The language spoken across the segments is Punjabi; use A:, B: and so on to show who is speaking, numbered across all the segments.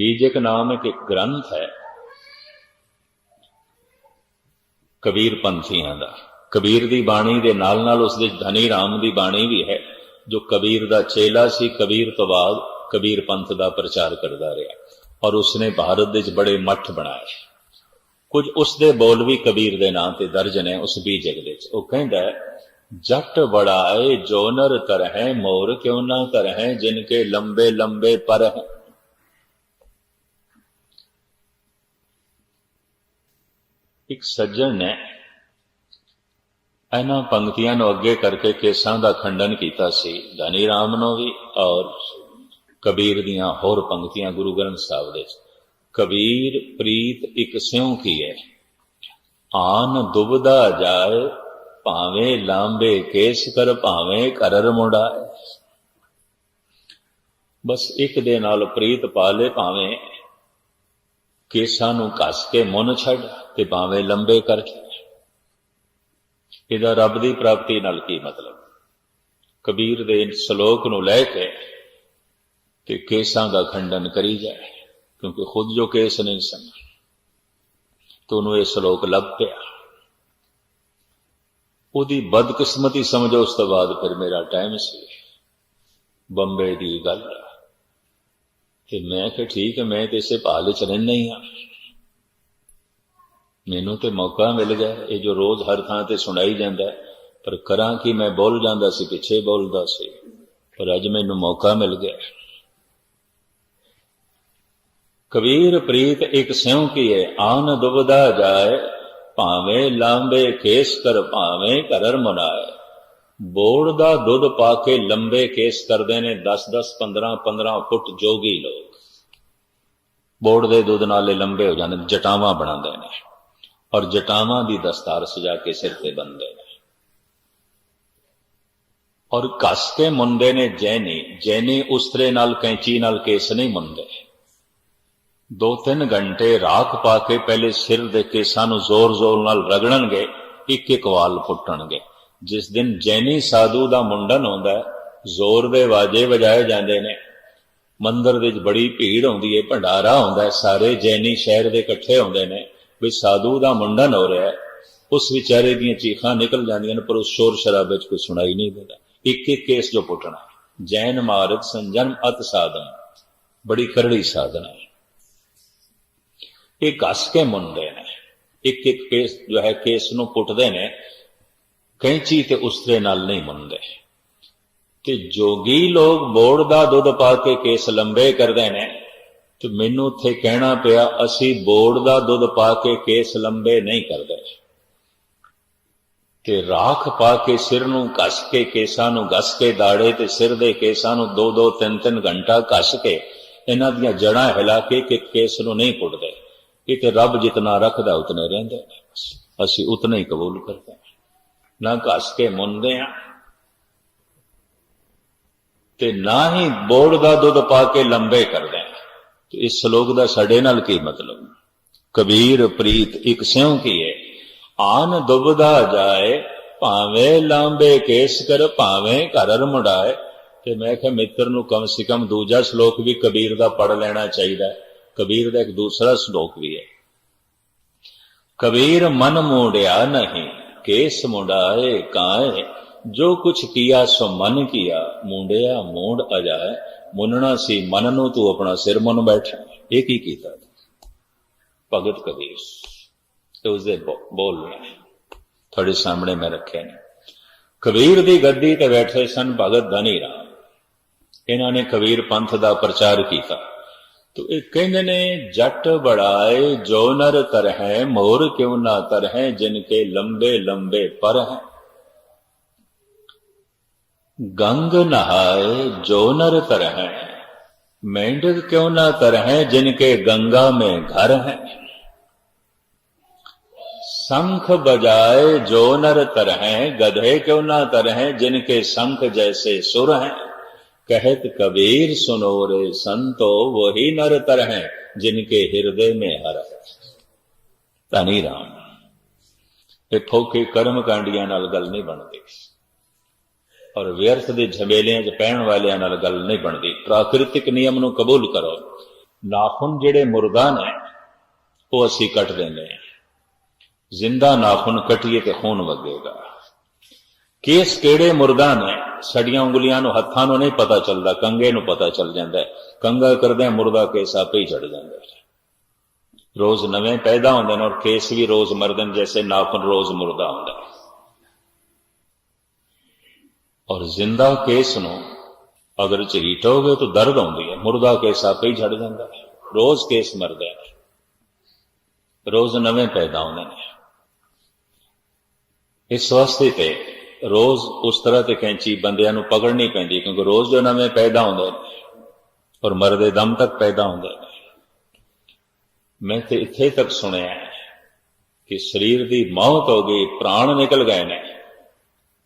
A: ਬੀਜਕ ਨਾਮ ਇੱਕ ਇੱਕ ਗ੍ਰੰਥ ਹੈ। ਕਬੀਰ ਪੰਥੀਆਂ ਦਾ। ਕਬੀਰ ਦੀ ਬਾਣੀ ਦੇ ਨਾਲ ਨਾਲ ਉਸ ਦੇ ਧਨੀ ਰਾਮ ਦੀ ਬਾਣੀ ਵੀ ਹੈ, ਜੋ ਕਬੀਰ ਦਾ ਚੇਲਾ ਸੀ, ਕਬੀਰ ਤੋਂ ਬਾਅਦ ਕਬੀਰ ਪੰਥ ਦਾ ਪ੍ਰਚਾਰ ਕਰਦਾ ਰਿਹਾ ਔਰ ਉਸਨੇ ਭਾਰਤ ਦੇ ਵਿੱਚ ਬੜੇ ਮੱਠ ਬਣਾਏ। ਕੁਝ ਉਸ ਦੇ ਬੋਲ ਵੀ ਕਬੀਰ ਦੇ ਨਾਂ ਤੇ ਦਰਜ ਨੇ ਉਸ ਬੀਜਕ ਦੇ ਵਿੱਚ। ਉਹ ਕਹਿੰਦਾ, ਜੱਟ ਬੜਾਏ ਜੋਨਰ ਨਰ ਕਰਹਿ ਮੋਰ ਕਿਉ ਨਾ ਕਰਹਿ ਜਿਨ ਲੰਬੇ ਲੰਬੇ ਪਰ ਹੈ ਇੱਕ ਸੱਜਣ ਨੇ ਇਹਨਾਂ ਪੰਕਤੀਆਂ ਨੂੰ ਅੱਗੇ ਕਰਕੇ ਕੇਸਾਂ ਦਾ ਖੰਡਨ ਕੀਤਾ ਸੀ। ਧਨੀ ਰਾਮ ਨੂੰ ਵੀ ਔਰ ਕਬੀਰ ਦੀਆਂ ਹੋਰ ਪੰਕਤੀਆਂ ਗੁਰੂ ਗ੍ਰੰਥ ਸਾਹਿਬ ਦੇ ਕਬੀਰ, ਪ੍ਰੀਤ, ਇੱਕ ਸਿਉ ਕੀ ਹੈ? ਆਨ ਦੁਬਦਾ ਜਾਏ, ਭਾਵੇਂ ਲਾਂਬੇ ਕੇਸ ਕਰ, ਭਾਵੇਂ ਕਰਰ ਮੁੰਡਾਏ। ਬਸ ਇੱਕ ਦੇ ਨਾਲ ਪ੍ਰੀਤ ਪਾ ਲੇ, ਭਾਵੇਂ ਕੇਸਾਂ ਨੂੰ ਕੱਸ ਕੇ ਮੁੰਨ ਛੱਡ ਤੇ ਭਾਵੇਂ ਲੰਬੇ ਕਰ ਇਹਦਾ ਰੱਬ ਦੀ ਪ੍ਰਾਪਤੀ ਨਾਲ ਕੀ ਮਤਲਬ? ਕਬੀਰ ਦੇ ਸ਼ਲੋਕ ਨੂੰ ਲੈ ਕੇ ਤੇ ਕੇਸਾਂ ਦਾ ਖੰਡਨ ਕਰੀ ਜਾਏ, ਕਿਉਂਕਿ ਖੁਦ ਜੋ ਕੇਸ ਨਹੀਂ ਸਨ ਤੋਂ ਇਹ ਸ਼ਲੋਕ ਲੱਭ ਪਿਆ। ਉਹਦੀ ਬਦਕਿਸਮਤੀ ਸਮਝੋ ਉਸ ਤੋਂ ਬਾਅਦ ਫਿਰ ਮੇਰਾ ਟਾਈਮ ਸੀ। ਬੰਬੇ ਦੀ ਗੱਲ। ਤੇ ਮੈਂ ਕਿਹਾ, ਠੀਕ ਹੈ, ਮੈਂ ਤੇ ਇਸੇ ਭਾਲ ਚ ਰਹਿੰਦਾ ਹੀ ਹਾਂ। ਮੈਨੂੰ ਤੇ ਮੌਕਾ ਮਿਲ ਗਿਆ। ਇਹ ਜੋ ਰੋਜ਼ ਹਰ ਥਾਂ ਤੇ ਸੁਣਾਈ ਜਾਂਦਾ ਪਰ ਕਰਾਂ ਕਿ ਮੈਂ, ਬੋਲ ਜਾਂਦਾ ਸੀ, ਪਿੱਛੇ ਬੋਲਦਾ ਸੀ। ਪਰ ਅੱਜ ਮੈਨੂੰ ਮੌਕਾ ਮਿਲ ਗਿਆ। ਕਬੀਰ ਪ੍ਰੀਤ, ਇੱਕ ਸਿਉ ਕੀ ਹੈ ਆਨ ਦੁਬਦਾ ਜਾਏ, ਭਾਵੇਂ ਲਾਂਬੇ ਕੇਸ ਕਰ, ਭਾਵੇਂ ਕਰਰ ਮਨਾਏ। ਬੋੜ ਦਾ ਦੁੱਧ ਪਾ ਕੇ ਲੰਬੇ ਕੇਸ ਕਰਦੇ ਨੇ 10 10 15 15 ਫੁੱਟ ਜੋਗੀ ਲੋਕ। ਬੋੜ ਦੇ ਦੁੱਧ ਨਾਲੇ ਲੰਬੇ ਹੋ ਜਾਂਦੇ ਨੇ, ਜਟਾਵਾਂ ਬਣਾਉਂਦੇ ਨੇ। ਔਰ ਜਟਾਵਾਂ ਦੀ ਦਸਤਾਰ ਸਜਾ ਕੇ ਸਿਰ ਤੇ ਬੰਨਦੇ ਨੇ। ਔਰ ਕੱਸ ਕੇ ਮੁੰਡੇ ਨੇ ਜੈਨੀ। ਜੈਨੀ ਉਸਤਰੇ ਨਾਲ ਕੈਂਚੀ ਨਾਲ ਕੇਸ ਨਹੀਂ ਮੁੰਦੇ ਦੋ ਤਿੰਨ ਘੰਟੇ ਰਾਖ ਪਾ ਕੇ ਪਹਿਲੇ ਸਿਰ ਦੇ ਕੇਸਾਂ ਨੂੰ ਜ਼ੋਰ-ਜ਼ੋਰ ਨਾਲ ਰਗੜਨਗੇ ਇੱਕ ਇੱਕ ਵਾਲ ਪੁੱਟਣਗੇ ਜਿਸ ਦਿਨ ਜੈਨੀ ਸਾਧੂ ਦਾ ਮੁੰਡਨ ਹੁੰਦਾ ਹੈ, ਜ਼ੋਰ ਦੇ ਵਾਜੇ ਵਜਾਏ ਜਾਂਦੇ ਨੇ। ਮੰਦਰ ਵਿੱਚ ਬੜੀ ਭੀੜ ਹੁੰਦੀ ਹੈ, ਭੰਡਾਰਾ ਹੁੰਦਾ ਹੈ, ਸਾਰੇ ਜੈਨੀ ਸ਼ਹਿਰ ਦੇ ਇਕੱਠੇ ਹੁੰਦੇ ਨੇ ਵੀ ਸਾਧੂ ਦਾ ਮੁੰਡਨ ਹੋ ਰਿਹਾ ਹੈ। ਉਸ ਵਿਚਾਰੇ ਦੀਆਂ ਚੀਖਾਂ ਨਿਕਲ ਜਾਂਦੀਆਂ ਨੇ, ਪਰ ਉਸ ਸ਼ੋਰ ਸ਼ਰਾਬ ਵਿੱਚ ਕੋਈ ਸੁਣਾਈ ਨਹੀਂ ਦਿੰਦਾ। ਇੱਕ ਇੱਕ ਕੇਸ ਜੋ ਪੁੱਟਣਾ ਜੈਨ ਮਾਰਗ ਸੰਜਮ ਅਤ ਸਾਧਨ, ਬੜੀ ਕਰੜੀ ਸਾਧਨਾ ਹੈ। ਇਹ ਘਸ ਕੇ ਮੁੰਡੇ ਨੇ। ਇੱਕ ਇੱਕ ਕੇਸ ਜੋ ਹੈ, ਕੇਸ ਨੂੰ ਪੁੱਟਦੇ ਨੇ। ਕੈਂਚੀ ਤੇ ਉਸਰੇ ਨਾਲ ਨਹੀਂ ਮੰਨਦੇ। ਤੇ ਜੋਗੀ ਲੋਕ ਬੋੜ ਦਾ ਦੁੱਧ ਪਾ ਕੇ ਕੇਸ ਲੰਬੇ ਕਰਦੇ ਨੇ, ਤੇ ਮੈਨੂੰ ਉੱਥੇ ਕਹਿਣਾ ਪਿਆ, ਅਸੀਂ ਬੋੜ ਦਾ ਦੁੱਧ ਪਾ ਕੇ ਕੇਸ ਲੰਬੇ ਨਹੀਂ ਕਰਦੇ। ਤੇ ਰਾਖ ਪਾ ਕੇ ਸਿਰ ਨੂੰ ਕੱਸ ਕੇ, ਕੇਸਾਂ ਨੂੰ ਘਸ ਕੇ, ਦਾੜੇ ਤੇ ਸਿਰ ਦੇ ਕੇਸਾਂ ਨੂੰ ਦੋ ਦੋ ਤਿੰਨ ਤਿੰਨ ਘੰਟਾ ਕੱਸ ਕੇ, ਇਹਨਾਂ ਦੀਆਂ ਜੜਾਂ ਹਿਲਾ ਕੇ ਕਿ ਕੇਸ ਨੂੰ ਨਹੀਂ ਪੁੱਟਦੇ। ਇਹ ਰੱਬ ਜਿਤਨਾ ਰੱਖਦਾ, ਉਤਨੇ ਰਹਿੰਦੇ ਨੇ ਅਸੀਂ ਉਤਨਾ ਹੀ ਕਬੂਲ ਕਰਦੇ ਹਾਂ। ਨਾ ਘਸ ਕੇ ਮੁੰਦੇ ਆ। ਤੇ ਨਾ ਹੀ ਬੋੜ ਦਾ ਦੁੱਧ ਪਾ ਕੇ ਲੰਬੇ ਕਰਦੇ ਆ। ਤੇ ਇਸ ਸ਼ਲੋਕ ਦਾ ਸਾਡੇ ਨਾਲ ਕੀ ਮਤਲਬ? ਕਬੀਰ, ਪ੍ਰੀਤ, ਇੱਕ ਸਿਉ ਕੀ ਹੈ ਆਨ ਦੁਬਦਾ ਜਾਏ, ਭਾਵੇਂ ਲਾਂਬੇ ਕੇਸ ਕਰ, ਭਾਵੇਂ ਘਰ ਮੁੜਾਏ ਤੇ ਮੈਂ ਕਿਹਾ ਮਿੱਤਰ ਨੂੰ ਕਮ ਸੇ ਕਮ ਦੂਜਾ ਸ਼ਲੋਕ ਵੀ ਕਬੀਰ ਦਾ ਪੜ ਲੈਣਾ ਚਾਹੀਦਾ ਕਬੀਰ ਦਾ ਇੱਕ ਦੂਸਰਾ ਸ਼ਲੋਕ ਵੀ ਹੈ। ਕਬੀਰ ਮਨ ਮੋੜਿਆ ਨਹੀਂ। ਕੇਸ ਮੁੰਡਾਏ ਕਾਏ ਜੋ ਕੁਛ ਕੀਆ ਸੋ ਮਨ ਕੀਆ, ਮੁੰਡਿਆ ਮੋੜ ਅਜਾਏ। ਮੁੰਨਣਾ ਸੀ ਮਨ ਨੂੰ, ਤੂੰ ਆਪਣਾ ਸਿਰ ਮੁੰਨ ਬੈਠਾ। ਇਹ ਕੀ ਕੀਤਾ ਭਗਤ ਕਬੀਰ ਤੇ ਉਸਦੇ ਬੋਲ ਨੇ ਤੁਹਾਡੇ ਸਾਹਮਣੇ ਮੈਂ ਰੱਖਿਆ ਨੇ ਕਬੀਰ ਦੀ ਗੱਦੀ ਤੇ ਬੈਠੇ ਸਨ ਭਗਤ ਧਨੀ ਰਾਮ। ਇਹਨਾਂ ਨੇ ਕਬੀਰ ਪੰਥ ਦਾ ਪ੍ਰਚਾਰ ਕੀਤਾ। ਤੋ ਇਹ ਕਹਿੰਦੇ ਨੇ ਜੱਟ ਬੜਾਏ ਜੋ ਨਰ ਤਰਹਿ ਮੋਰ ਕਿਉ ਨਾ ਤਰਹਿ ਜਿਨ ਕੇ ਲੰਬੇ ਲੰਬੇ ਪਰ ਹੈ ਗੰਗ ਨਹਾਏ ਜੋ ਨਰ तरह मेंढक क्यों ना तरह जिनके गंगा में घर है शंख बजाए जो नर तरह गधे क्यों ना तरह जिनके शंख जैसे सुर हैं कहत कबीर सुनो रे संतो वही नर तरह जिनके हृदय में हर है ਧਨੀ ਰਾਮ ਇਹ ਫੋਕੇ ਕਰਮ ਕਾਂਡੀਆਂ ਨਾਲ ਗੱਲ ਨਹੀਂ ਬਣਦੀ ਔਰ ਵਿਅਰਥ ਦੇ ਝਮੇਲਿਆਂ 'ਚ ਪੈਣ ਵਾਲਿਆਂ ਨਾਲ ਗੱਲ ਨਹੀਂ ਬਣਦੀ ਪ੍ਰਾਕਿਰਤਿਕ ਨਿਯਮ ਨੂੰ ਕਬੂਲ ਕਰੋ ਨਾਖੂਨ ਜਿਹੜੇ ਮੁਰਦਾ ਨੇ ਉਹ ਅਸੀਂ ਕੱਟ ਦਿੰਦੇ ਹਾਂ ਜ਼ਿੰਦਾ ਨਾਖੂਨ ਕੱਟੀਏ ਤੇ ਖੂਨ ਵਗੇਗਾ ਕੇਸ ਕਿਹੜੇ ਮੁਰਦਾ ਨੇ ਸੜੀਆਂ ਉਂਗਲੀਆਂ ਨੂੰ ਹੱਥਾਂ ਨੂੰ ਨਹੀਂ ਪਤਾ ਚੱਲਦਾ ਕੰਗੇ ਨੂੰ ਪਤਾ ਚੱਲ ਜਾਂਦਾ ਹੈ। ਕੰਗਾ ਕਰਦੇ ਮੁਰਦਾ ਕੇਸ ਆਪੇ ਹੀ ਛੱਡ ਜਾਂਦਾ ਹੈ। ਰੋਜ਼ ਨਵੇਂ ਪੈਦਾ ਹੁੰਦੇ ਨੇ ਔਰ ਕੇਸ ਵੀ ਰੋਜ਼ ਮਰਦੇ ਨੇ ਜੈਸੇ ਨਾਖੂਨ ਰੋਜ਼ ਮੁਰਦਾ ਹੁੰਦਾ ਹੈ ਔਰ ਜ਼ਿੰਦਾ ਕੇਸ ਨੂੰ ਅਗਰ ਝਰੀਟੋਗੇ ਤਾਂ ਦਰਦ ਆਉਂਦੀ ਹੈ ਮੁਰਦਾ ਕੇਸ ਆਪੇ ਹੀ ਛੱਡ ਜਾਂਦਾ ਹੈ ਰੋਜ਼ ਕੇਸ ਮਰਦਾ ਹੈ ਰੋਜ਼ ਨਵੇਂ ਪੈਦਾ ਹੁੰਦੇ ਨੇ ਇਸ ਵਾਸਤੇ ਤੇ ਰੋਜ਼ ਉਸ ਤਰ੍ਹਾਂ ਤੇ ਕੈਂਚੀ ਬੰਦਿਆਂ ਨੂੰ ਪਕੜਨੀ ਪੈਂਦੀ ਕਿਉਂਕਿ ਰੋਜ਼ ਜੋ ਨਵੇਂ ਪੈਦਾ ਹੁੰਦੇ ਨੇ ਔਰ ਮਰਦੇ ਦਮ ਤੱਕ ਪੈਦਾ ਹੁੰਦੇ ਨੇ। ਮੈਂ ਤੇ ਇੱਥੇ ਤੱਕ ਸੁਣਿਆ ਕਿ ਸਰੀਰ ਦੀ ਮੌਤ ਹੋ ਗਈ, ਪ੍ਰਾਣ ਨਿਕਲ ਗਏ ਨੇ,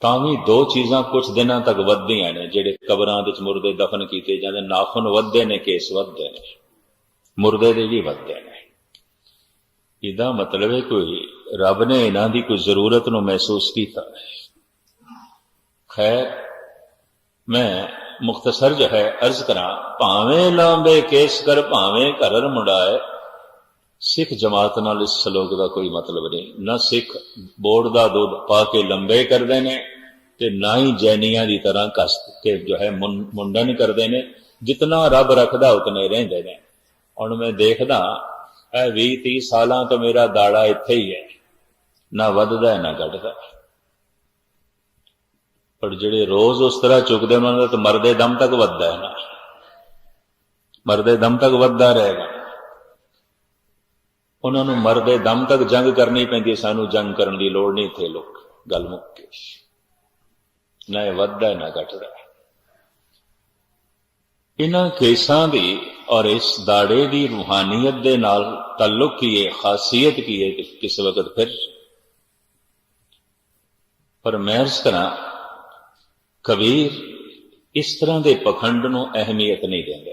A: ਤਾਂ ਵੀ ਦੋ ਚੀਜ਼ਾਂ ਕੁਝ ਦਿਨਾਂ ਤੱਕ ਵੱਧਦੀਆਂ ਨੇ, ਜਿਹੜੇ ਕਬਰਾਂ ਦੇ ਵਿੱਚ ਮੁਰਦੇ ਦਫਨ ਕੀਤੇ ਜਾਂਦੇ ਨਾਖੂਨ ਵੱਧਦੇ ਨੇ, ਕੇਸ ਵੱਧਦੇ ਨੇ, ਮੁਰਦੇ ਦੇ ਵੀ ਵੱਧਦੇ ਨੇ। ਇਹਦਾ ਮਤਲਬ ਹੈ ਕੋਈ ਰੱਬ ਨੇ ਇਹਨਾਂ ਦੀ ਕੋਈ ਜ਼ਰੂਰਤ ਨੂੰ ਮਹਿਸੂਸ ਕੀਤਾ ਖੈਰ ਮੈਂ ਮੁਖਤਸਰ ਜੋ ਹੈ, ਅਰਜ਼ ਕਰਾਂ, ਭਾਵੇਂ ਲਾਂਬੇ ਕੇਸ ਕਰ, ਭਾਵੇਂ ਘਰਰ ਮੁੰਡਾਏ ਸਿੱਖ ਜਮਾਤ ਨਾਲ ਇਸ ਸਲੋਕ ਦਾ ਕੋਈ ਮਤਲਬ ਨਹੀਂ। ਨਾ ਸਿੱਖ ਬੋਰਡ ਦਾ ਦੁੱਧ ਪਾ ਕੇ ਲੰਬੇ ਕਰਦੇ ਨੇ ਤੇ ਨਾ ਹੀ ਜੈਨੀਆਂ ਦੀ ਤਰ੍ਹਾਂ ਕਸ ਕੇ ਜੋ ਹੈ ਮੁੰਡਨ ਕਰਦੇ ਨੇ। ਜਿਤਨਾ ਰੱਬ ਰੱਖਦਾ, ਉਤਨੇ ਰਹਿੰਦੇ ਨੇ। ਹੁਣ ਮੈਂ ਦੇਖਦਾ, ਇਹ 20 30 ਸਾਲਾਂ ਤੋਂ ਮੇਰਾ ਦਾੜਾ ਇੱਥੇ ਹੀ ਹੈ। ਨਾ ਵੱਧਦਾ, ਨਾ ਘਟਦਾ। ਪਰ ਜਿਹੜੇ ਰੋਜ਼ ਉਸ ਤਰ੍ਹਾਂ ਚੁੱਕਦੇ ਉਹਨਾਂ ਦਾ ਤਾਂ ਮਰਦੇ ਦਮ ਤੱਕ ਵੱਧਦਾ ਹੈ ਨਾ। ਮਰਦੇ ਦਮ ਤੱਕ ਵੱਧਦਾ ਰਹੇਗਾ। ਉਹਨਾਂ ਨੂੰ ਮਰਦੇ ਦਮ ਤੱਕ ਜੰਗ ਕਰਨੀ ਪੈਂਦੀ ਸਾਨੂੰ ਜੰਗ ਕਰਨ ਦੀ ਲੋੜ ਨਹੀਂ ਇੱਥੇ ਲੋਕ। ਗੱਲ ਮੁੱਕ ਗਈ ਨਾ ਇਹ ਵੱਧਦਾ, ਨਾ ਘਟਦਾ। ਇਹਨਾਂ ਕੇਸਾਂ ਦੀ ਔਰ ਇਸ ਦਾੜੇ ਦੀ ਰੂਹਾਨੀਅਤ ਦੇ ਨਾਲ ਤਾਲੁਕ ਕੀ ਹੈ, ਖਾਸੀਅਤ ਕੀ ਹੈ ਕਿ ਕਿਸ ਵਕਤ ਫਿਰ? ਪਰ ਮੈਂ ਇਸ ਕਰਾਂ ਕਬੀਰ ਇਸ ਤਰ੍ਹਾਂ ਦੇ ਪਖੰਡ ਨੂੰ ਅਹਿਮੀਅਤ ਨਹੀਂ ਦਿੰਦਾ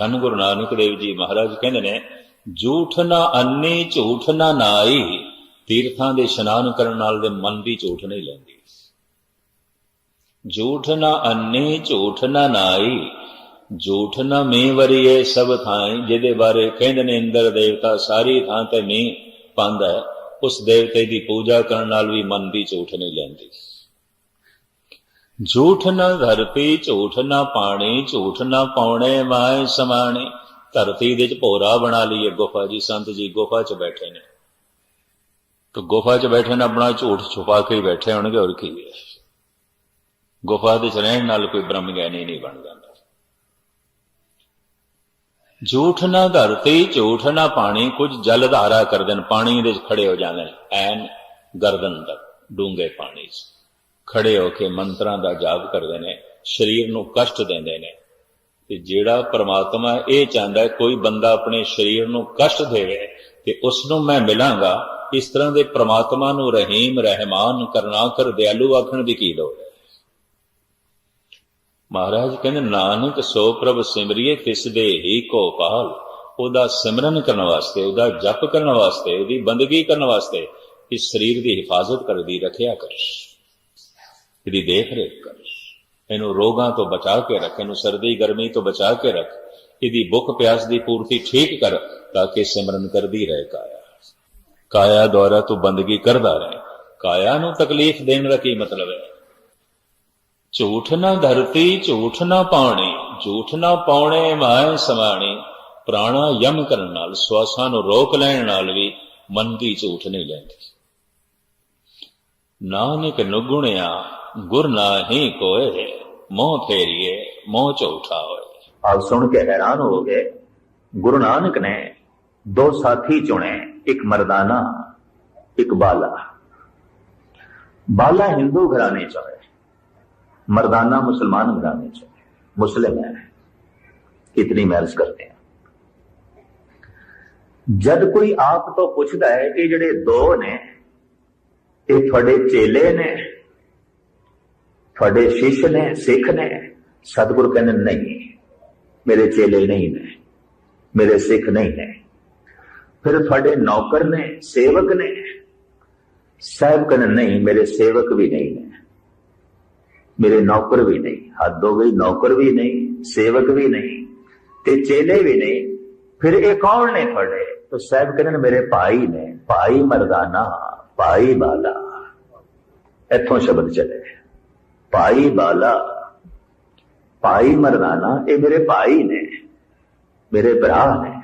A: ਧੰਨ ਗੁਰੂ ਨਾਨਕ ਦੇਵ ਜੀ ਮਹਾਰਾਜ ਕਹਿੰਦੇ ਨੇ ਝੂਠ ਨਾ ਅੰਨੀ ਝੂਠ ਨਾ ਨਾਈ। ਤੀਰਥਾਂ ਦੇ ਇਸ਼ਨਾਨ ਕਰਨ ਨਾਲ ਦੇ ਮਨ ਦੀ ਝੂਠ ਨਹੀਂ ਲੈਂਦੀ। ਝੂਠ ਨਾ ਅੰਨੀ ਝੂਠ ਨਾ ਨਾਈ। ਝੂਠ ਨਾ ਮੀਂਹ ਵਰੀਏ ਸਭ ਥਾਈ ਜਿਹਦੇ ਬਾਰੇ ਕਹਿੰਦੇ ਨੇ ਇੰਦਰ ਦੇਵਤਾ ਸਾਰੀ ਥਾਂ ਤੇ ਮੀਂਹ ਪਾਉਂਦਾ ਹੈ, ਉਸ ਦੇਵਤੇ ਦੀ ਪੂਜਾ ਕਰਨ ਨਾਲ ਵੀ ਮਨ ਦੀ ਝੂਠ ਨਹੀਂ ਲੈਂਦੀ। ਝੂਠ ਨਾ ਧਰਤੀ, ਝੂਠ ਨਾ ਪਾਣੀ, ਝੂਠ ਨਾ ਪਾਉਣੇ ਮਾਏ ਸਮਾਣੇ। ਧਰਤੀ ਦੇ ਚ ਭੋਰਾ ਬਣਾ ਲਈਏ ਗੁਫਾ ਜੀ, ਸੰਤ ਜੀ ਗੁਫਾ ਚ ਬੈਠੇ ਨੇ। ਤੇ ਗੁਫਾ ਚ ਬੈਠੇ ਨੇ, ਆਪਣਾ ਝੂਠ ਛੁਪਾ ਕੇ ਬੈਠੇ ਹੋਣਗੇ, ਹੋਰ ਕੀ ਹੈ। ਗੁਫਾ ਦੇ ਚ ਰਹਿਣ ਨਾਲ ਕੋਈ ਬ੍ਰਹਮ ਗਿਆਨੀ ਨਹੀਂ ਬਣ ਜਾਂਦਾ। ਝੂਠ ਨਾ ਧਰਤੀ, ਝੂਠ ਨਾ ਪਾਣੀ, ਕੁਝ ਜਲ ਧਾਰਾ ਕਰਦੇ ਨੇ ਪਾਣੀ ਦੇ ਚ ਖੜੇ ਹੋ ਜਾਂਦੇ ਨੇ, ਐਨ ਗਰਦਨ ਤੱਕ, ਡੂੰਘੇ ਪਾਣੀ 'ਚ। ਖੜੇ ਹੋ ਕੇ ਮੰਤਰਾਂ ਦਾ ਜਾਪ ਕਰਦੇ ਨੇ, ਸਰੀਰ ਨੂੰ ਕਸ਼ਟ ਦਿੰਦੇ ਨੇ। ਤੇ ਜਿਹੜਾ ਪ੍ਰਮਾਤਮਾ ਇਹ ਚਾਹੁੰਦਾ ਹੈ, ਕੋਈ ਬੰਦਾ ਆਪਣੇ ਸਰੀਰ ਨੂੰ ਕਸ਼ਟ ਦੇਵੇ ਤੇ ਉਸ ਨੂੰ ਮੈਂ ਮਿਲਾਂਗਾ, ਇਸ ਤਰ੍ਹਾਂ ਦੇ ਪ੍ਰਮਾਤਮਾ ਨੂੰ ਰਹੀਮ, ਰਹਿਮਾਨ ਕਰਨਾਕਰ ਦਿਆਲੂ ਆਖਣ ਦੀ ਕੀ ਲੋੜ ਮਹਾਰਾਜ ਕਹਿੰਦੇ, ਨਾਨਕ ਸੋ ਪ੍ਰਭ ਸਿਮਰਿਏ, ਤਿਸ ਦੇ ਹੀ ਕੋ ਪਾਲ ਉਹਦਾ ਸਿਮਰਨ ਕਰਨ ਵਾਸਤੇ, ਉਹਦਾ ਜਪ ਕਰਨ ਵਾਸਤੇ, ਉਹਦੀ ਬੰਦਗੀ ਕਰਨ ਵਾਸਤੇ, ਇਸ ਸਰੀਰ ਦੀ ਹਿਫਾਜ਼ਤ ਕਰਦੀ, ਰੱਖਿਆ ਕਰ। ਇਹਦੀ ਦੇਖ ਰੇਖ ਕਰ ਇਹਨੂੰ ਰੋਗਾਂ ਤੋਂ ਬਚਾ ਕੇ ਰੱਖ, ਇਹਨੂੰ ਸਰਦੀ ਗਰਮੀ ਤੋਂ ਬਚਾ ਕੇ ਰੱਖ, ਇਹਦੀ ਭੁੱਖ ਪਿਆਸ ਦੀ ਪੂਰਤੀ ਠੀਕ ਕਰ ਤਾਂ ਕਿ ਸਿਮਰਨ ਕਰਦੀ ਰਹੇ ਕਾਇਆ। ਕਾਇਆ ਦੁਆਰਾ ਤੂੰ ਬੰਦਗੀ ਕਰਦਾ ਰਹੇ। ਕਾਇਆ ਨੂੰ ਤਕਲੀਫ ਦੇਣ ਦਾ ਕੀ ਮਤਲਬ ਹੈ? ਝੂਠ ਨਾ ਧਰਤੀ, ਝੂਠ ਨਾ ਪਾਣੀ, ਝੂਠ ਨਾ ਪਾਉਣੇ ਮਾਏ ਸਮਾਣੀ। ਪ੍ਰਾਣਾ ਯਮ ਕਰਨ ਨਾਲ, ਸਵਾਸਾਂ ਨੂੰ ਰੋਕ ਲੈਣ ਨਾਲ ਵੀ ਮਨ ਦੀ ਝੂਠ ਨਹੀਂ ਲੈਂਦੀ। ਨਾਨਕ ਨੁਗੁਣਿਆ ਗੁਰ ਨਾਹੀ ਕੋਏ ਮੋਹ ਫੇਰੀਏ ਮੋਹ ਝੂਠਾ ਹੋਏ
B: ਆਪ ਸੁਣ ਕੇ ਹੈਰਾਨ ਹੋ ਗਏ ਗੁਰੂ ਨਾਨਕ ਨੇ ਦੋ ਸਾਥੀ ਚੁਣੇ ਇੱਕ ਮਰਦਾਨਾ ਇੱਕ ਬਾਲਾ ਬਾਲਾ ਹਿੰਦੂ ਘਰਾਣੇ ਚ ਹੈ मर्दाना मुसलमान घराने च है मुस्लिम है इतनी महर्ज करते हैं ਜਦ ਕੋਈ ਆਪ ਤੋਂ ਪੁੱਛਦਾ ਹੈ ਕਿ ਜਿਹੜੇ ਦੋ ਨੇ ਇਹ ਤੁਹਾਡੇ ਚੇਲੇ ਨੇ ਤੁਹਾਡੇ ਸ਼ਿਸ਼ ਨੇ, ਸਿੱਖ ਨੇ ਸਤਿਗੁਰੂ ਕਹਿੰਦੇ ਨਹੀਂ, ਮੇਰੇ ਚੇਲੇ ਨਹੀਂ ਨੇ, ਮੇਰੇ ਸਿੱਖ ਨਹੀਂ ਨੇ। ਫਿਰ ਤੁਹਾਡੇ ਨੌਕਰ ਨੇ, ਸੇਵਕ ਨੇ, ਸਾਹਿਬ ਕਹਿੰਦੇ ਨਹੀਂ, ਮੇਰੇ ਸੇਵਕ ਵੀ ਨਹੀਂ ਨੇ, ਮੇਰੇ ਨੌਕਰ ਵੀ ਨਹੀਂ, ਹੱਦ ਹੋ ਗਈ, ਨੌਕਰ ਵੀ ਨਹੀਂ, ਸੇਵਕ ਵੀ ਨਹੀਂ, ਤੇ ਚੇਲੇ ਵੀ ਨਹੀਂ, ਫਿਰ ਇਹ ਕੌਣ ਨੇ ਤੁਹਾਡੇ? ਤਾਂ ਸਾਹਿਬ ਕਹਿੰਦੇ ਨੇ, ਮੇਰੇ ਭਾਈ ਨੇ, ਭਾਈ ਮਰਦਾਨਾ, ਭਾਈ ਬਾਲਾ। ਇੱਥੋਂ ਸ਼ਬਦ ਚਲੇ। ਭਾਈ ਬਾਲਾ, ਭਾਈ ਮਰਦਾਨਾ ਇਹ ਮੇਰੇ ਭਾਈ ਨੇ, ਮੇਰੇ ਭਰਾ ਨੇ।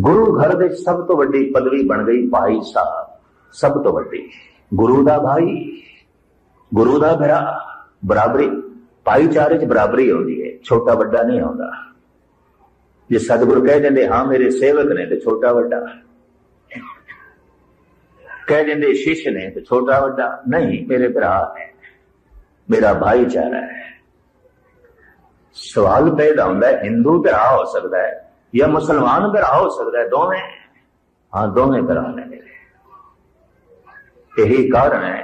B: ਗੁਰੂ ਘਰ ਦੇ ਸਭ ਤੋਂ ਵੱਡੀ ਪਦਵੀ ਬਣ ਗਈ ਭਾਈ ਸਾਹਿਬ, ਸਭ ਤੋਂ ਵੱਡੀ। ਗੁਰੂ ਦਾ ਭਾਈ, ਗੁਰੂ ਦਾ ਭਰਾ, ਬਰਾਬਰੀ, ਭਾਈਚਾਰੇ 'ਚ ਬਰਾਬਰੀ ਹੁੰਦੀ ਹੈ, ਛੋਟਾ ਵੱਡਾ ਨਹੀਂ ਆਉਂਦਾ। ਜੇ ਸਤਿਗੁਰੂ ਕਹਿ ਦਿੰਦੇ, ਹਾਂ, ਮੇਰੇ ਸੇਵਕ ਨੇ ਤੇ ਛੋਟਾ ਵੱਡਾ। کہہ دیں شیش نے تو چھوٹا بڑا نہیں، میرے برا ہے، میرا بھائی چارہ ہے۔ سوال پیدا ہوں ہے، ہندو برا ہو سکتا ہے یا مسلمان برا ہو سکتا ہے دونے ہاں دونوں برا نے میرے۔ یہی کارن ہے،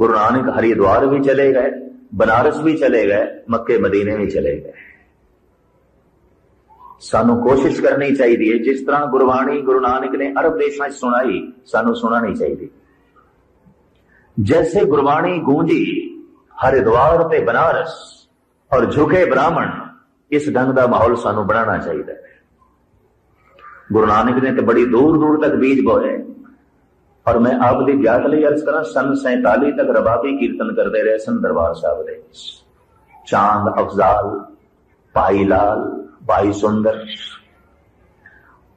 B: گرو نانک ہریدوار بھی چلے گئے، بنارس بھی چلے گئے مکے مدینے بھی چلے گئے۔ ਸਾਨੂੰ ਕੋਸ਼ਿਸ਼ ਕਰਨੀ ਚਾਹੀਦੀ ਹੈ, ਜਿਸ ਤਰ੍ਹਾਂ ਗੁਰਬਾਣੀ ਗੁਰੂ ਨਾਨਕ ਨੇ ਅਰਬ ਦੇਸ਼ਾਂ 'ਚ ਸੁਣਾਈ, ਸਾਨੂੰ ਸੁਣਾਣੀ ਚਾਹੀਦੀ। ਜੈਸੇ ਗੁਰਬਾਣੀ ਗੂੰਜੀ, ਹਰਿਦੁਆਰ ਤੇ ਬਨਾਰਸ ਔਰ ਝੁਕੇ ਬ੍ਰਾਹਮਣ, ਇਸ ਢੰਗ ਦਾ ਮਾਹੌਲ ਸਾਨੂੰ ਬਣਾਉਣਾ ਚਾਹੀਦਾ ਹੈ। ਗੁਰੂ ਨਾਨਕ ਨੇ ਤੇ ਬੜੀ ਦੂਰ ਦੂਰ ਤੱਕ ਬੀਜ ਬੋਏ। ਔਰ ਮੈਂ ਆਪ ਦੀ ਗਿਆਤ ਲਈ ਅਰਜ਼ ਕਰਾਂ, ਸਨ 47 ਤੱਕ ਰਬਾਬੀ ਕੀਰਤਨ ਕਰਦੇ ਰਹੇ ਸਨ ਦਰਬਾਰ ਸਾਹਿਬ ਦੇ ਚਾਂਦ, ਅਫਜ਼ਾਲ, ਭਾਈ ਲਾਲ ਭਾਈ ਸੁੰਦਰ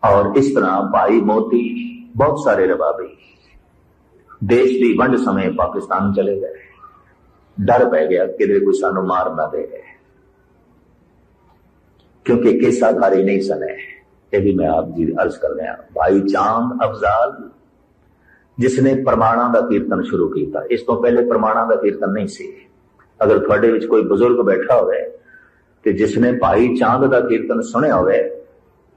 B: ਔਰ ਇਸ ਤਰ੍ਹਾਂ ਭਾਈ ਮੋਤੀ ਬਹੁਤ ਸਾਰੇ ਰਬਾਬੀ ਦੇਸ਼ ਦੀ ਵੰਡ ਸਮੇਂ ਪਾਕਿਸਤਾਨ ਚਲੇ ਗਏ ਡਰ ਪੈ ਗਿਆ ਕਿਤੇ ਕੋਈ ਸਾਨੂੰ ਮਾਰ ਨਾ ਦੇ ਕਿਉਂਕਿ ਕੇਸਾਧਾਰੀ ਨਹੀਂ ਸਨੇ ਇਹ ਵੀ ਮੈਂ ਆਪ ਜੀ ਅਰਜ਼ ਕਰ ਰਿਹਾ ਭਾਈ ਚਾਂਦ ਅਫਜ਼ਾਲ ਜਿਸ ਨੇ ਪ੍ਰਮਾਣਾਂ ਦਾ ਕੀਰਤਨ ਸ਼ੁਰੂ ਕੀਤਾ ਇਸ ਤੋਂ ਪਹਿਲੇ ਪ੍ਰਮਾਣਾਂ ਦਾ ਕੀਰਤਨ ਨਹੀਂ ਸੀ ਅਗਰ ਤੁਹਾਡੇ ਵਿੱਚ ਕੋਈ ਬਜ਼ੁਰਗ ਬੈਠਾ ਹੋਵੇ ਤੇ ਜਿਸ ਨੇ ਭਾਈ ਚਾਂਦ ਦਾ ਕੀਰਤਨ ਸੁਣਿਆ ਹੋਵੇ,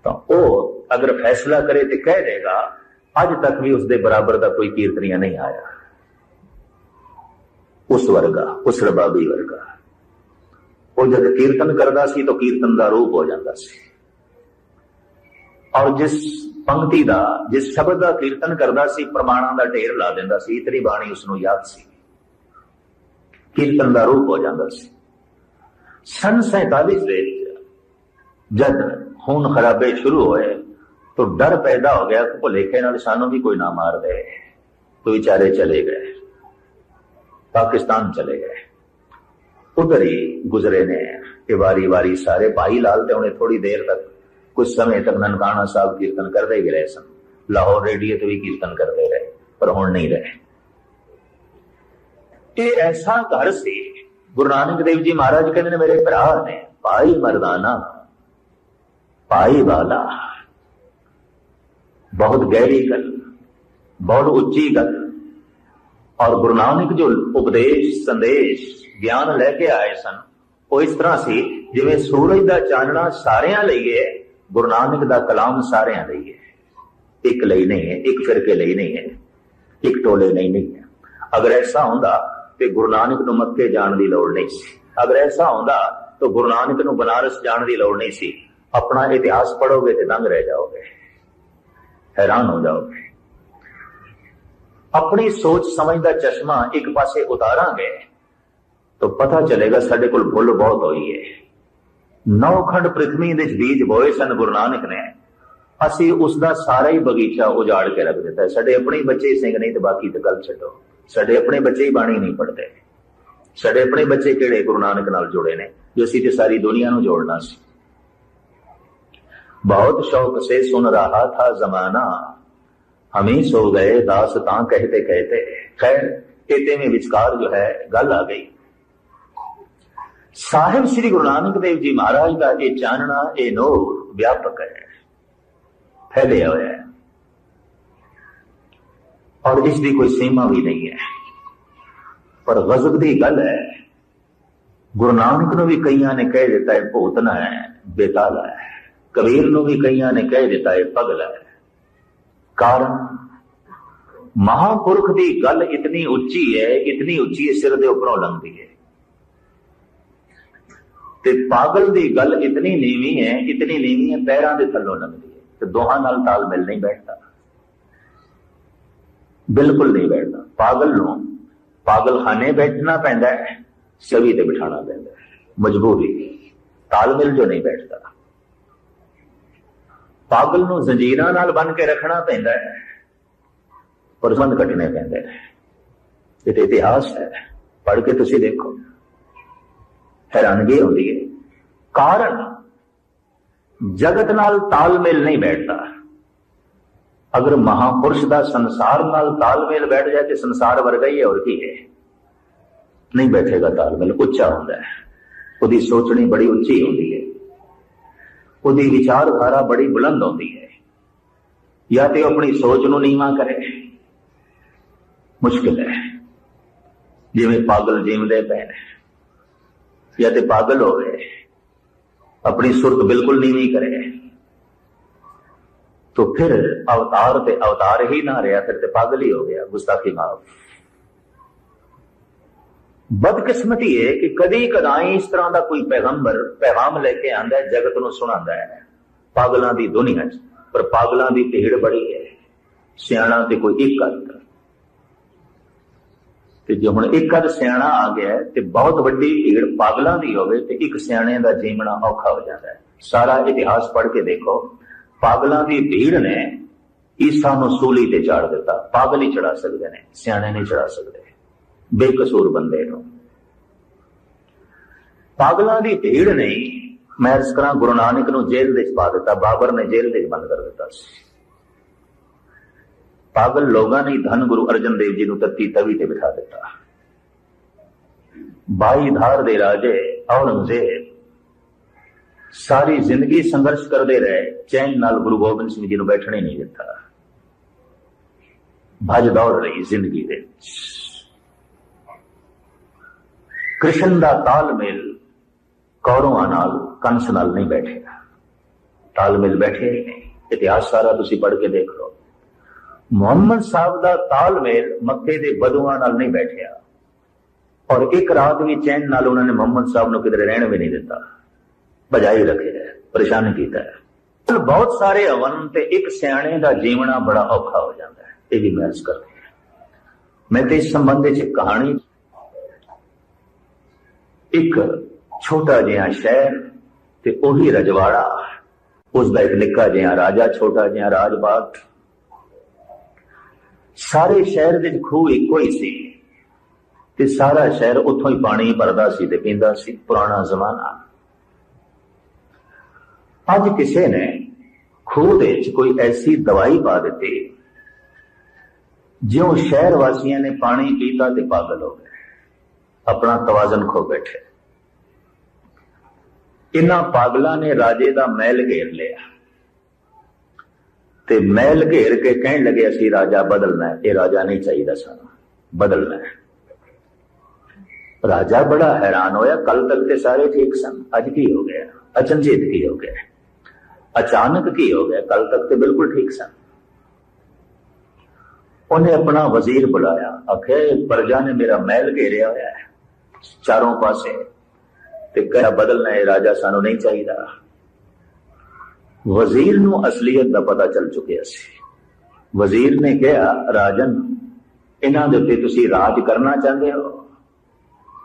B: ਤਾਂ ਉਹ ਅਗਰ ਫੈਸਲਾ ਕਰੇ ਤੇ ਕਹਿ ਦੇਗਾ, ਅੱਜ ਤੱਕ ਵੀ ਉਸ ਦੇ ਬਰਾਬਰ ਦਾ ਕੋਈ ਕੀਰਤਨੀਆ ਨਹੀਂ ਆਇਆ। ਉਸ ਵਰਗਾ, ਉਸ ਰਬਾਬੀ ਵਰਗਾ। ਉਹ ਜਦ ਕੀਰਤਨ ਕਰਦਾ ਸੀ ਤਾਂ ਕੀਰਤਨ ਦਾ ਰੂਪ ਹੋ ਜਾਂਦਾ ਸੀ। ਔਰ ਜਿਸ ਪੰਕਤੀ ਦਾ, ਜਿਸ ਸ਼ਬਦ ਦਾ ਕੀਰਤਨ ਕਰਦਾ ਸੀ, ਪ੍ਰਮਾਣਾਂ ਦਾ ਢੇਰ ਲਾ ਦਿੰਦਾ ਸੀ, ਇਤਨੀ ਬਾਣੀ ਉਸ ਨੂੰ ਯਾਦ ਸੀ। ਕੀਰਤਨ ਦਾ ਰੂਪ ਹੋ ਜਾਂਦਾ ਸੀ। ਸਨ 47 ਦੇ ਜਦ ਖੂਨ ਖਰਾਬੇ ਸ਼ੁਰੂ ਹੋਏ ਤਾਂ ਡਰ ਪੈਦਾ ਹੋ ਗਿਆ ਕਿ ਭੁਲੇਖੇ ਨਾਲ ਸਾਨੂੰ ਵੀ ਕੋਈ ਨਾ ਮਾਰ ਦੇ। तो ਵਿਚਾਰੇ ਚਲੇ ਗਏ। ਪਾਕਿਸਤਾਨ ਚਲੇ ਗਏ। ਉਧਰ ਹੀ ਗੁਜ਼ਰੇ ਨੇ ਕਿ ਵਾਰੀ ਵਾਰੀ ਸਾਰੇ ਭਾਈ ਲਾਲ ਤੇ ਉਹਨੇ ਥੋੜੀ ਦੇਰ ਤੱਕ ਕੁਝ ਸਮੇਂ ਤੱਕ ਨਨਕਾਣਾ ਸਾਹਿਬ ਕੀਰਤਨ ਕਰਦੇ ਹੀ ਰਹੇ ਸਨ। ਲਾਹੌਰ ਰੇਡੀਓ ਤੇ ਵੀ ਕੀਰਤਨ ਕਰਦੇ ਰਹੇ, ਪਰ ਹੁਣ ਨਹੀਂ ਰਹੇ। ਇਹ ਐਸਾ ਘਰ ਸੀ ਗੁਰੂ ਨਾਨਕ ਦੇਵ ਜੀ ਮਹਾਰਾਜ ਕਹਿੰਦੇ ਨੇ, ਮੇਰੇ ਭਰਾ ਨੇ ਭਾਈ ਮਰਦਾਨਾ ਭਾਈ ਵਾਲਾ। ਬਹੁਤ ਗਹਿਰੀ ਗੱਲ, ਬਹੁਤ ਉੱਚੀ ਗੱਲ। ਔਰ ਗੁਰੂ ਨਾਨਕ ਜੋ ਉਪਦੇਸ਼, ਸੰਦੇਸ਼, ਗਿਆਨ ਲੈ ਕੇ ਆਏ ਸਨ, ਉਹ ਇਸ ਤਰ੍ਹਾਂ ਸੀ, ਜਿਵੇਂ ਸੂਰਜ ਦਾ ਚਾਨਣਾ ਸਾਰਿਆਂ ਲਈ ਹੈ, ਗੁਰੂ ਨਾਨਕ ਦਾ ਕਲਾਮ ਸਾਰਿਆਂ ਲਈ ਹੈ। ਇੱਕ ਲਈ ਨਹੀਂ ਹੈ, ਇੱਕ ਫਿਰਕੇ ਲਈ ਨਹੀਂ ਹੈ, ਇੱਕ ਟੋਲੇ ਲਈ ਨਹੀਂ ਹੈ। ਅਗਰ ਐਸਾ ਹੁੰਦਾ ਤੇ ਗੁਰੂ ਨਾਨਕ ਨੂੰ ਮੱਕੇ ਜਾਣ ਦੀ ਲੋੜ ਨਹੀਂ ਸੀ। ਅਗਰ ਐਸਾ ਹੁੰਦਾ ਤਾਂ ਗੁਰੂ ਨਾਨਕ ਨੂੰ ਬਨਾਰਸ ਜਾਣ ਦੀ ਲੋੜ ਨਹੀਂ ਸੀ। ਆਪਣਾ ਇਤਿਹਾਸ ਪੜੋਗੇ ਤੇ ਦੰਗ ਰਹਿ ਜਾਓਗੇ। ਹੈਰਾਨ ਹੋ ਜਾਓਗੇ। ਆਪਣੀ ਸੋਚ ਸਮਝ ਦਾ ਚਸ਼ਮਾ ਇੱਕ ਪਾਸੇ ਉਤਾਰਾਂਗੇ ਤਾਂ ਪਤਾ ਚੱਲੇਗਾ ਸਾਡੇ ਕੋਲ ਭੁੱਲ ਬਹੁਤ ਹੋਈ ਹੈ ਨੌਖੰਡ ਪ੍ਰithvi ਦੇ ਬੀਜ ਬੋਏ ਸਨ ਗੁਰੂ ਨਾਨਕ ਨੇ। ਅਸੀਂ ਉਸ ਦਾ ਸਾਰਾ ਹੀ ਬਗੀਚਾ ਉਜਾੜ ਕੇ ਰੱਖ ਦਿੱਤਾ। ਸਾਡੇ ਆਪਣੇ ਬੱਚੇ ਸਿੰਘ ਨਹੀਂ ਤੇ ਬਾਕੀ ਤੇ ਗੱਲ ਛੱਡੋ। ਸਾਡੇ ਆਪਣੇ ਬੱਚੇ ਹੀ ਬਾਣੀ ਨਹੀਂ ਪੜਦੇ ਸਾਡੇ ਆਪਣੇ ਬੱਚੇ ਕਿਹੜੇ ਗੁਰੂ ਨਾਨਕ ਨਾਲ ਜੁੜੇ ਨੇ? ਜੋ ਅਸੀਂ ਤੇ ਸਾਰੀ ਦੁਨੀਆ ਨੂੰ ਜੋੜਨਾ ਸੀ। ਬਹੁਤ ਸ਼ੌਕ ਸੇ ਸੁਨ ਰਹਾ ਥਾ ਜ਼ਮਾਨਾ। ਹਮੇ ਸੋ ਗਏ ਦਾਸਤਾਂ ਕਹਤੇ ਕਹਤੇ। ਖੈਰ ਇਹਦੇ ਵਿੱਚ ਵਿਚਕਾਰ ਜੋ ਹੈ, ਗੱਲ ਆ ਗਈ। ਸਾਹਿਬ ਸ੍ਰੀ ਗੁਰੂ ਨਾਨਕ ਦੇਵ ਜੀ ਮਹਾਰਾਜ ਦਾ ਇਹ ਚਾਨਣਾ, ਇਹ ਨੂਰ ਵਿਆਪਕ ਹੈ। ਫੈਲਿਆ ਹੋਇਆ ਹੈ। ਔਰ ਇਸ ਦੀ ਕੋਈ ਸੀਮਾ ਵੀ ਨਹੀਂ ਹੈ। ਪਰ ਗਜ਼ਬ ਦੀ ਗੱਲ ਹੈ, ਗੁਰੂ ਨਾਨਕ ਨੂੰ ਵੀ ਕਈਆਂ ਨੇ ਕਹਿ ਦਿੱਤਾ ਹੈ ਭੂਤਨਾ ਹੈ, ਬੇਤਾਲਾ ਹੈ। ਕਬੀਰ ਨੂੰ ਵੀ ਕਈਆਂ ਨੇ ਕਹਿ ਦਿੱਤਾ ਹੈ, ਪਗਲਾ ਹੈ। ਕਾਰਨ, ਮਹਾਪੁਰਖ ਦੀ ਗੱਲ ਇਤਨੀ ਉੱਚੀ ਹੈ, ਇਤਨੀ ਉੱਚੀ ਸਿਰ ਦੇ ਉੱਪਰੋਂ ਲੰਘਦੀ ਹੈ। ਤੇ ਪਾਗਲ ਦੀ ਗੱਲ ਇਤਨੀ ਨੀਵੀਂ ਹੈ, ਇਤਨੀ ਨੀਵੀਂ ਹੈ, ਪੈਰਾਂ ਦੇ ਥੱਲੋਂ ਲੰਘਦੀ ਹੈ। ਤੇ ਦੋਹਾਂ ਨਾਲ ਤਾਲਮੇਲ ਨਹੀਂ ਬੈਠਦਾ। ਬਿਲਕੁਲ ਨਹੀਂ ਬੈਠਦਾ। ਪਾਗਲ ਨੂੰ ਪਾਗਲਖਾਨੇ ਬੈਠਣਾ ਪੈਂਦਾ ਹੈ ਸਵੀ ਤੇ ਬਿਠਾਣਾ ਪੈਂਦਾ ਹੈ। ਮਜਬੂਰੀ ਤਾਲਮੇਲ ਜੋ ਨਹੀਂ ਬੈਠਦਾ। ਪਾਗਲ ਨੂੰ ਜ਼ੰਜੀਰਾਂ ਨਾਲ ਬੰਨ ਕੇ ਰੱਖਣਾ ਪੈਂਦਾ ਹੈ ਪਰ ਬੰਦ ਕੱਟਣੇ ਪੈਂਦੇ ਨੇ। ਇਹ ਤੇ ਇਤਿਹਾਸ ਹੈ। ਪੜ੍ਹ ਕੇ ਤੁਸੀਂ ਦੇਖੋ। ਹੈਰਾਨਗੀ ਹੁੰਦੀ ਹੈ। ਕਾਰਨ ਜਗਤ ਨਾਲ ਤਾਲਮੇਲ ਨਹੀਂ ਬੈਠਦਾ। ਅਗਰ ਮਹਾਪੁਰਸ਼ ਦਾ ਸੰਸਾਰ ਨਾਲ ਤਾਲਮੇਲ ਬੈਠ ਜਾਏ ਤੇ ਸੰਸਾਰ ਵਰਗਾ ਹੀ ਹੈ, ਹੋਰ ਕੀ ਹੈ? ਨਹੀਂ ਬੈਠੇਗਾ ਤਾਲਮੇਲ, ਉੱਚਾ ਹੁੰਦਾ ਹੈ। ਉਹਦੀ ਸੋਚਣੀ ਬੜੀ ਉੱਚੀ ਹੁੰਦੀ ਹੈ। ਉਹਦੀ ਵਿਚਾਰਧਾਰਾ ਬੜੀ ਬੁਲੰਦ ਹੁੰਦੀ ਹੈ। ਜਾਂ ਤੇ ਉਹ ਆਪਣੀ ਸੋਚ ਨੂੰ ਨੀਵਾਂ ਕਰੇ। ਮੁਸ਼ਕਿਲ ਹੈ। ਜਿਵੇਂ ਪਾਗਲ ਜੀਵਦੇ ਪਏ ਨੇ। ਜਾਂ ਤੇ ਪਾਗਲ ਹੋਵੇ ਆਪਣੀ ਸੁਰਤ ਬਿਲਕੁਲ ਨੀਵੀਂ ਕਰੇ। तो फिर अवतार पे अवतार ही ना रहा फिर तो पागल ही हो गया गुस्ताखी माफ ਬਦਕਿਸਮਤੀ ਹੈ ਕਿ ਕਦੀ ਕਦਾਈ ਇਸ ਤਰ੍ਹਾਂ ਦਾ ਕੋਈ ਪੈਗੰਬਰ ਪੈਗਾਮ ਲੈ ਕੇ ਆਂਦਾ ਹੈ ਜਗਤ ਨੂੰ ਸੁਣਾਉਂਦਾ ਹੈ ਪਾਗਲਾਂ ਦੀ ਦੁਨੀਆ 'ਚ ਪਰ ਪਾਗਲਾਂ ਦੀ ਭੀੜ ਬੜੀ ਹੈ ਸਿਆਣਾ ਤੇ ਕੋਈ ਇੱਕ ਅੱਧ ਤੇ ਜੇ ਹੁਣ ਇੱਕ ਅੱਧ ਸਿਆਣਾ ਆ ਗਿਆ ਹੈ ਤੇ ਬਹੁਤ ਵੱਡੀ ਭੀੜ ਪਾਗਲਾਂ ਦੀ ਹੋਵੇ ਤੇ ਇੱਕ ਸਿਆਣੇ ਦਾ ਜੀਵਣਾ ਔਖਾ ਹੋ ਜਾਂਦਾ ਹੈ ਸਾਰਾ ਇਤਿਹਾਸ ਪੜ੍ਹ ਕੇ ਦੇਖੋ ਪਾਗਲਾਂ ਦੀ ਭੀੜ ਨੇ ਈਸਾ ਨੂੰ ਸੂਲੀ ਤੇ ਚਾੜ ਦਿੱਤਾ। ਪਾਗਲ ਹੀ ਚੜਾ ਸਕਦੇ ਨੇ, ਸਿਆਣੇ ਨਹੀਂ ਚੜਾ ਸਕਦੇ। ਬੇਕਸੂਰ ਬੰਦੇ ਨੂੰ। ਪਾਗਲਾਂ ਦੀ ਭੀੜ ਨੇ, ਮੈਂ ਇਸ ਕਰਾਂ ਗੁਰੂ ਨਾਨਕ ਨੂੰ ਜੇਲ੍ਹ ਵਿੱਚ ਪਾ ਦਿੱਤਾ, ਬਾਬਰ ਨੇ ਜੇਲ੍ਹ ਦੇ ਬੰਦ ਕਰ ਦਿੱਤਾ ਸੀ। ਪਾਗਲ ਲੋਕਾਂ ਨੇ ਧੰਨ ਗੁਰੂ ਅਰਜਨ ਦੇਵ ਜੀ ਨੂੰ ਤੱਤੀ ਤਵੀ ਤੇ ਬਿਠਾ ਦਿੱਤਾ। ਬਾਈ ਧਾਰ ਦੇ ਰਾਜੇ ਔਰੰਗਜ਼ੇਬ ਸਾਰੀ ਜ਼ਿੰਦਗੀ ਸੰਘਰਸ਼ ਕਰਦੇ ਰਹੇ, ਚੈਨ ਨਾਲ ਗੁਰੂ ਗੋਬਿੰਦ ਸਿੰਘ ਜੀ ਨੂੰ ਬੈਠਣੇ ਨਹੀਂ ਦਿੱਤਾ। ਭੱਜ ਦੌੜ ਰਹੀ ਜ਼ਿੰਦਗੀ ਦੇ ਕ੍ਰਿਸ਼ਨ ਦਾ ਤਾਲਮੇਲ ਕੌਰਵਾਂ ਨਾਲ, ਕੰਸ ਨਾਲ ਨਹੀਂ ਬੈਠੇਗਾ। ਤਾਲਮੇਲ ਬੈਠੇ ਨਹੀਂ। ਇਤਿਹਾਸ ਸਾਰਾ ਤੁਸੀਂ ਪੜ੍ਹ ਕੇ ਦੇਖ ਲਓ। ਮੁਹੰਮਦ ਸਾਹਿਬ ਦਾ ਤਾਲਮੇਲ ਮੱਕੇ ਦੇ ਬਦੂਆਂ ਨਾਲ ਨਹੀਂ ਬੈਠਿਆ। ਔਰ ਇੱਕ ਰਾਤ ਵੀ ਚੈਨ ਨਾਲ ਉਹਨਾਂ ਨੇ ਮੁਹੰਮਦ ਸਾਹਿਬ ਨੂੰ ਕਿਧਰੇ ਰਹਿਣ ਵੀ ਨਹੀਂ ਦਿੱਤਾ। ਬਜਾਈ ਰੱਖਿਆ ਹੈ, ਪਰੇਸ਼ਾਨ ਕੀਤਾ ਹੈ। ਬਹੁਤ ਸਾਰੇ ਹਵਨ ਤੇ ਇੱਕ ਸਿਆਣੇ ਦਾ ਜੀਵਣਾ ਬੜਾ ਔਖਾ ਹੋ ਜਾਂਦਾ ਹੈ ਇਹ ਵੀ ਮੈਂ ਕਰਦੇ ਹਾਂ। ਮੈਂ ਤੇ ਇਸ ਸੰਬੰਧ ਵਿੱਚ ਇੱਕ ਕਹਾਣੀ ਇੱਕ ਛੋਟਾ ਜਿਹਾ ਸ਼ਹਿਰ ਤੇ ਉਹੀ ਰਜਵਾੜਾ ਉਸ ਦਾ ਇੱਕ ਨਿੱਕਾ ਜਿਹਾ ਰਾਜਾ ਛੋਟਾ ਜਿਹਾ ਰਾਜਬਾਗ ਸਾਰੇ ਸ਼ਹਿਰ ਦੇ ਵਿੱਚ ਖੂਹ ਇੱਕੋ ਹੀ ਸੀ ਤੇ ਸਾਰਾ ਸ਼ਹਿਰ ਉੱਥੋਂ ਹੀ ਪਾਣੀ ਭਰਦਾ ਸੀ ਤੇ ਪੀਂਦਾ ਸੀ ਪੁਰਾਣਾ ਜ਼ਮਾਨਾ। ਅੱਜ ਕਿਸੇ ਨੇ ਖੂਹ ਦੇ ਵਿੱਚ ਕੋਈ ਐਸੀ ਦਵਾਈ ਪਾ ਦਿੱਤੀ, ਜਿਉਂ ਸ਼ਹਿਰ ਵਾਸੀਆਂ ਨੇ ਪਾਣੀ ਪੀਤਾ ਤੇ ਪਾਗਲ ਹੋ ਗਏ, ਆਪਣਾ ਤਵਾਜ਼ਨ ਖੋ ਬੈਠੇ। ਇਨ੍ਹਾਂ ਪਾਗਲਾਂ ਨੇ ਰਾਜੇ ਦਾ ਮਹਿਲ ਘੇਰ ਲਿਆ। ਤੇ ਮਹਿਲ ਘੇਰ ਕੇ ਕਹਿਣ ਲੱਗੇ, ਅਸੀਂ ਰਾਜਾ ਬਦਲਣਾ ਇਹ ਰਾਜਾ ਨਹੀਂ ਚਾਹੀਦਾ ਸਾਨੂੰ, ਬਦਲਣਾ ਰਾਜਾ ਬੜਾ ਹੈਰਾਨ ਹੋਇਆ ਕੱਲ ਤੱਕ ਤੇ ਸਾਰੇ ਠੀਕ ਸਨ, ਅੱਜ ਕੀ ਹੋ ਗਿਆ? ਅਚਨਚੇਤ ਕੀ ਹੋ ਗਿਆ? ਅਚਾਨਕ ਕੀ ਹੋ ਗਿਆ ਕੱਲ ਤੱਕ ਤੇ ਬਿਲਕੁਲ ਠੀਕ ਸਨ ਉਹਨੇ ਆਪਣਾ ਵਜ਼ੀਰ ਬੁਲਾਇਆ ਆਖਿਆ ਇਹ ਪ੍ਰਜਾ ਨੇ ਮੇਰਾ ਮਹਿਲ ਘੇਰਿਆ ਹੋਇਆ ਹੈ ਚਾਰੋਂ ਪਾਸੇ ਤੇ ਕਹਿਆ ਬਦਲਣਾ ਹੈ ਰਾਜਾ ਸਾਨੂੰ ਨਹੀਂ ਚਾਹੀਦਾ ਵਜ਼ੀਰ ਨੂੰ ਅਸਲੀਅਤ ਦਾ ਪਤਾ ਚੱਲ ਚੁੱਕਿਆ ਸੀ ਵਜ਼ੀਰ ਨੇ ਕਿਹਾ ਰਾਜਨ ਇਹਨਾਂ ਦੇ ਉੱਤੇ ਤੁਸੀਂ ਰਾਜ ਕਰਨਾ ਚਾਹੁੰਦੇ ਹੋ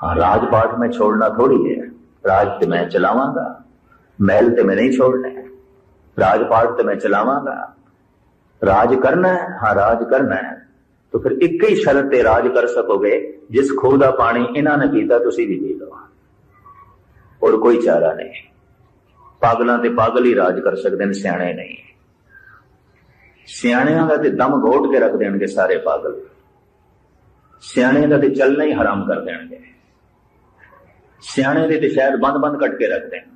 B: ਹਾਂ ਰਾਜਪਾਟ ਮੈਂ ਛੋੜਨਾ ਥੋੜੀ ਹੈ ਰਾਜ ਤੇ ਮੈਂ ਚਲਾਵਾਂਗਾ ਮਹਿਲ ਤੇ ਮੈਂ ਨਹੀਂ ਛੋੜਨਾ ਹੈ ਰਾਜ ਪਾਠ ਤੇ ਮੈਂ ਚਲਾਵਾਂਗਾ। ਰਾਜ ਕਰਨਾ ਹੈ, ਹਾਂ, ਰਾਜ ਕਰਨਾ ਹੈ। ਤਾਂ ਫਿਰ ਇੱਕ ਹੀ ਸ਼ਰਤ ਤੇ ਰਾਜ ਕਰ ਸਕੋਗੇ, ਜਿਸ ਖੋਹ ਦਾ ਪਾਣੀ ਇਹਨਾਂ ਨੇ ਪੀਤਾ, ਤੁਸੀਂ ਵੀ ਪੀ ਲਓ। ਔਰ ਕੋਈ ਚਾਰਾ ਨਹੀਂ। ਪਾਗਲਾਂ ਤੇ ਪਾਗਲ ਹੀ ਰਾਜ ਕਰ ਸਕਦੇ ਨੇ, ਸਿਆਣੇ ਨਹੀਂ। ਸਿਆਣਿਆਂ ਦਾ ਤੇ ਦਮ ਘੋਟ ਕੇ ਰੱਖ ਦੇਣਗੇ ਸਾਰੇ ਪਾਗਲ। ਸਿਆਣੇ ਦਾ ਤੇ ਚੱਲਣਾ ਹੀ ਹਰਾਮ ਕਰ ਦੇਣਗੇ। ਸਿਆਣੇ ਦੇ ਤੇ ਸ਼ਾਇਦ ਬੰਦ-ਬੰਦ ਕੱਟ ਕੇ ਰੱਖ ਦੇਣ।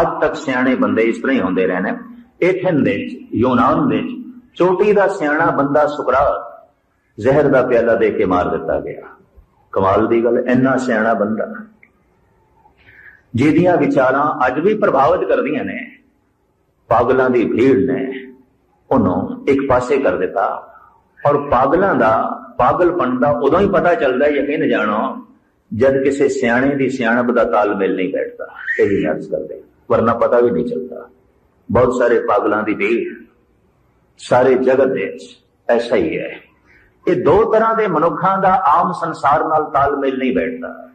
B: ਅੱਜ ਤੱਕ ਸਿਆਣੇ ਬੰਦੇ ਇਸ ਤਰ੍ਹਾਂ ਹੀ ਹੁੰਦੇ ਰਹੇ ਨੇ। ਏਥਨ ਦੇ ਵਿੱਚ, ਯੂਨਾਨ ਦੇ ਚੋਟੀ ਦਾ ਸਿਆਣਾ ਬੰਦਾ ਸੁਕਰਾਤ ਜ਼ਹਿਰ ਦਾ ਪਿਆਲਾ ਦੇ ਕੇ ਮਾਰ ਦਿੱਤਾ ਗਿਆ। ਕਮਾਲ ਦੀ ਗੱਲ, ਇੰਨਾ ਸਿਆਣਾ ਬੰਦਾ। ਜਿਹਦੀਆਂ ਵਿਚਾਰਾਂ ਅੱਜ ਵੀ ਪ੍ਰਭਾਵਿਤ ਕਰਦੀਆਂ ਨੇ, ਪਾਗਲਾਂ ਦੀ ਭੀੜ ਨੇ, ਉਹਨੂੰ ਇੱਕ ਪਾਸੇ ਕਰ ਦਿੱਤਾ। ਔਰ ਪਾਗਲਾਂ ਦਾ ਪਾਗਲਪਨ ਦਾ ਉਦੋਂ ਹੀ ਪਤਾ ਚੱਲਦਾ, ਯਕੀਨ ਜਾਣੋ, ਜਦ ਕਿਸੇ ਸਿਆਣੇ ਦੀ ਸਿਆਣਪ ਦਾ ਤਾਲਮੇਲ ਨਹੀਂ ਬੈਠਦਾ। ਇਹ ਵੀ ਅਰਜ਼ ਕਰਦੇ ਵਰਨਾ ਪਤਾ ਵੀ ਨਹੀਂ ਚੱਲਦਾ। ਬਹੁਤ ਸਾਰੇ ਪਾਗਲਾਂ ਦੀ ਭੀੜ ਸਾਰੇ ਜਗਤ ਦੇ ਐਸਾ ਹੀ ਹੈ। ਇਹ ਦੋ ਤਰ੍ਹਾਂ ਦੇ ਮਨੁੱਖਾਂ ਦਾ ਆਮ ਸੰਸਾਰ ਨਾਲ ਤਾਲਮੇਲ ਨਹੀਂ ਬੈਠਦਾ।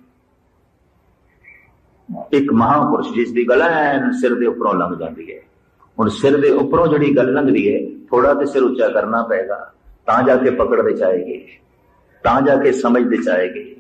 B: ਇੱਕ ਮਹਾਪੁਰਸ਼ ਜਿਸ ਦੀ ਗਲੈਨ ਸਿਰ ਦੇ ਉੱਪਰੋਂ ਲੰਘ ਜਾਂਦੀ ਹੈ। ਹੁਣ ਸਿਰ ਦੇ ਉੱਪਰੋਂ ਜਿਹੜੀ ਗੱਲ ਲੰਘਦੀ ਹੈ ਥੋੜਾ ਤੇ ਸਿਰ ਉੱਚਾ ਕਰਨਾ ਪਏਗਾ, ਤਾਂ ਜਾ ਕੇ ਪਕੜ ਵਿੱਚ ਆਏਗੀ, ਤਾਂ ਜਾ ਕੇ ਸਮਝ ਵਿੱਚ ਆਏਗੀ।